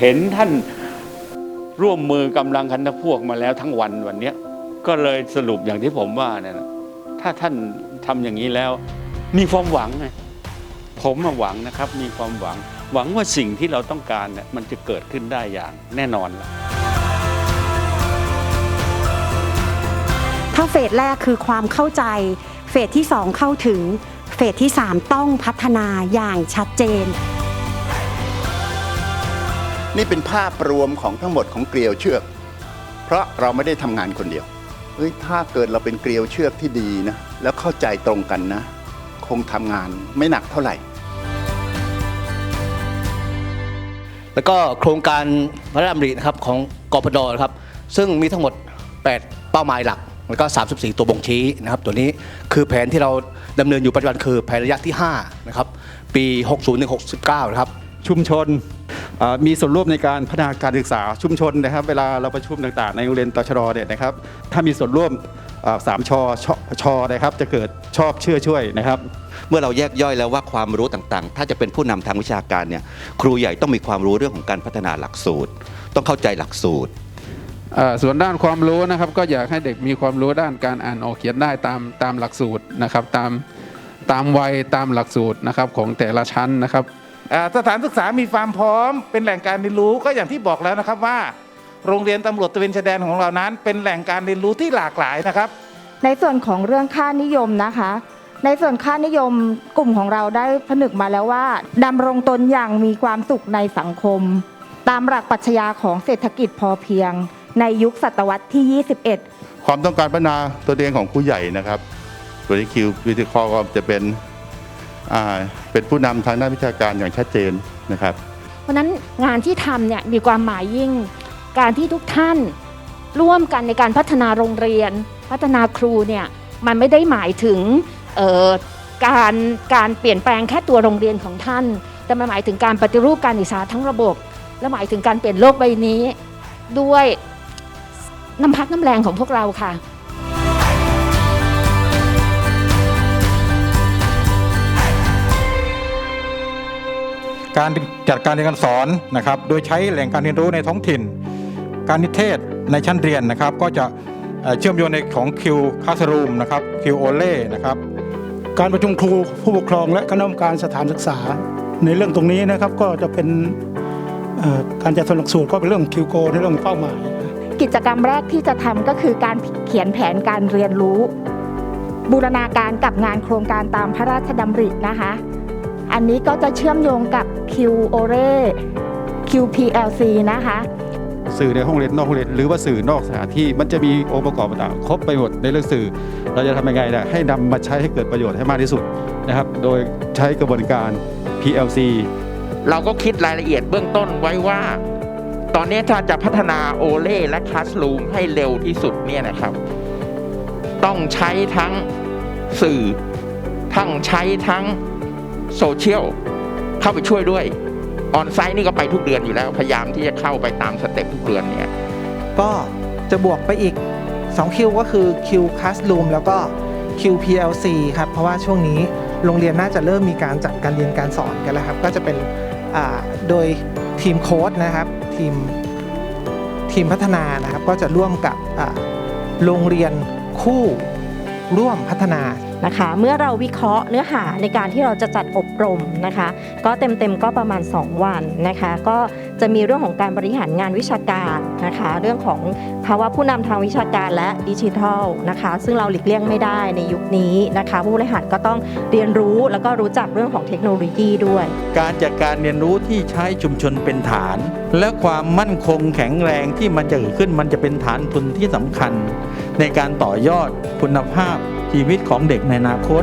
เห็นท่านร่วมมือกำลังคันพวกมาแล้วทั้งวันวันนี้ก็เลยสรุปอย่างที่ผมว่าเนี่ยถ้าท่านทำอย่างนี้แล้ว มีความหวังไงผมหวังนะครับ มีความหวัง หวังว่าสิ่งที่เราต้องการเนี่ยมันจะเกิดขึ้นได้อย่างแน่นอนละถ้าเฟสแรกคือความเข้าใจ เฟสที่ 2 เข้าถึง เฟสที่ 3 ต้องพัฒนาอย่างชัดเจน นี่เป็นภาพรวมของทั้งหมดของเกลียวเชือก เพราะเราไม่ได้ทำงานคนเดียวเฮ้ยถ้าเกิดเราเป็นเกลียวเชือกที่ดีนะ แล้วเข้าใจตรงกันนะ คงทำงานไม่หนักเท่าไหร่ แล้วก็โครงการพระราชดำรินะครับของกปดนะครับซึ่งมีทั้งหมด 8 เป้าหมายหลัก แล้วก็ 34 ตัวบ่งชี้นะครับ ตัวนี้คือแผนที่เราดำเนินอยู่ปัจจุบันคือแผนระยะที่ 5 นะครับ ปี 60ถึง69 นะครับ ชุมชนเอ่อ มีส่วนร่วมในการพัฒนาการศึกษาชุมชนนะครับ เวลาเราประชุมต่างๆ ในโรงเรียนตชรเนี่ยนะครับ ถ้ามีส่วนร่วมเอ่อสามชอชชนะครับจะเกิดชอบเชื่อช่วยนะครับ เมื่อเราแยกย่อยแล้วว่าความรู้ต่างๆ ถ้าจะเป็นผู้นำทางวิชาการเนี่ยครูใหญ่ต้องมีความรู้เรื่องของการพัฒนาหลักสูตร ต้องเข้าใจหลักสูตรเอ่อส่วนด้านความรู้นะครับก็อยากให้เด็กมีความรู้ด้านการอ่านออกเขียนได้ตามตามหลักสูตรนะครับ ตามตามวัยตามหลักสูตรนะครับของแต่ละชั้นนะครับอ่า สถานศึกษามีความพร้อม เป็นแหล่งการเรียนรู้ก็อย่างที่บอกแล้วนะครับว่า โรงเรียนตำรวจตระเวนชายแดนของเรานั้น เป็นแหล่งการเรียนรู้ที่หลากหลายนะครับ ในส่วนของเรื่องค่านิยมนะคะ ในส่วนค่านิยมกลุ่มของเราได้ผนึกมาแล้วว่าดำรงตนอย่างมีความสุขในสังคม ตามหลักปรัชญาของเศรษฐกิจพอเพียง ในยุคศตวรรษที่ 21 ความต้องการพัฒนาตัวเองของผู้ใหญ่นะครับตัวนี้คิววิธีคอก็จะเป็นอ่า เป็นผู้นำทางด้านวิชาการอย่างชัดเจนนะครับ เพราะนั้นงานที่ทำเนี่ยมีความหมายยิ่ง การที่ทุกท่านร่วมกันในการพัฒนาโรงเรียน พัฒนาครูเนี่ยมันไม่ได้หมายถึงการการเปลี่ยนแปลงแค่ตัวโรงเรียนของท่าน แต่มันหมายถึงการปฏิรูปการศึกษาทั้งระบบ และหมายถึงการเปลี่ยนโลกใบนี้ ด้วยน้ำพักน้ำแรงของพวกเราค่ะ การจัดการเรียนการสอนนะครับ โดยใช้แหล่งการเรียนรู้ในท้องถิ่น การนิเทศในชั้นเรียนนะครับ ก็จะเอ่อเชื่อมโยงในของคิวคาสรูมนะครับคิวโอเล่นะครับการประชุมครูผู้ปกครองและคณะกรรมการสถานศึกษา ในเรื่องตรงนี้นะครับก็จะเป็นเอ่อการจัดทำหลักสูตรก็เป็นเรื่องคิวโกในเรื่องเป้าหมายกิจกรรมแรกที่จะทำก็คือการเขียนแผนการเรียนรู้ บูรณาการกับงานโครงการตามพระราชดำรินะคะ อันนี้ก็จะเชื่อมโยงกับ Q o r e QPLC นะคะ สื่อในห้องเรียนนอกห้องเรียนหรือว่าสื่อนอกสถานที่มันจะมีองค์ประกอบต่างๆครบไปหมดในเรื่องสื่อ เราจะทำยังไงนะให้นำมาใช้ให้เกิดประโยชน์ให้มากที่สุดนะครับ โดยใช้กระบวนการ PLC เราก็คิดรายละเอียดเบื้องต้นไว้ว่า ตอนนี้ถ้าจะพัฒนาโอเล่และคลาส o ูมให้เร็วที่สุดเนี่ยนะครับ ต้องใช้ทั้งสื่อ ทั้งใช้ทั้ง โซเชียลเข้าไปช่วยด้วยออนไซต์นี่ก็ไปทุกเดือนอยู่แล้ว พยายามที่จะเข้าไปตามสเต็ปทุกเดือนเนี่ยก็จะบวกไปอีก2คิวก็คือ Q Classroom แล้วก็ Q PLC ครับ เพราะว่าช่วงนี้โรงเรียนน่าจะเริ่มมีการจัดการเรียนการสอนกันแล้วครับ ก็จะเป็นโดยทีมโค้ดนะครับ ทีมทีมพัฒนานะครับ ก็จะร่วมกับโรงเรียนคู่ ร่วมพัฒนานะคะ เมื่อเราวิเคราะห์เนื้อหาในการที่เราจะจัดอบรมนะคะ ก็เต็มๆก็ประมาณ 2 วันนะคะ ก็จะมีเรื่องของการบริหารงานวิชาการนะคะ เรื่องของภาวะผู้นำทางวิชาการและดิจิทัลนะคะ ซึ่งเราหลีกเลี่ยงไม่ได้ในยุคนี้นะคะ ผู้บริหารก็ต้องเรียนรู้แล้วก็รู้จักเรื่องของเทคโนโลยีด้วย การจัดการเรียนรู้ที่ใช้ชุมชนเป็นฐาน และความมั่นคงแข็งแรงที่มันจะเกิดขึ้นมันจะเป็นฐานทุนที่สำคัญ ในการต่อยอดคุณภาพชีวิตของเด็กในอนาคต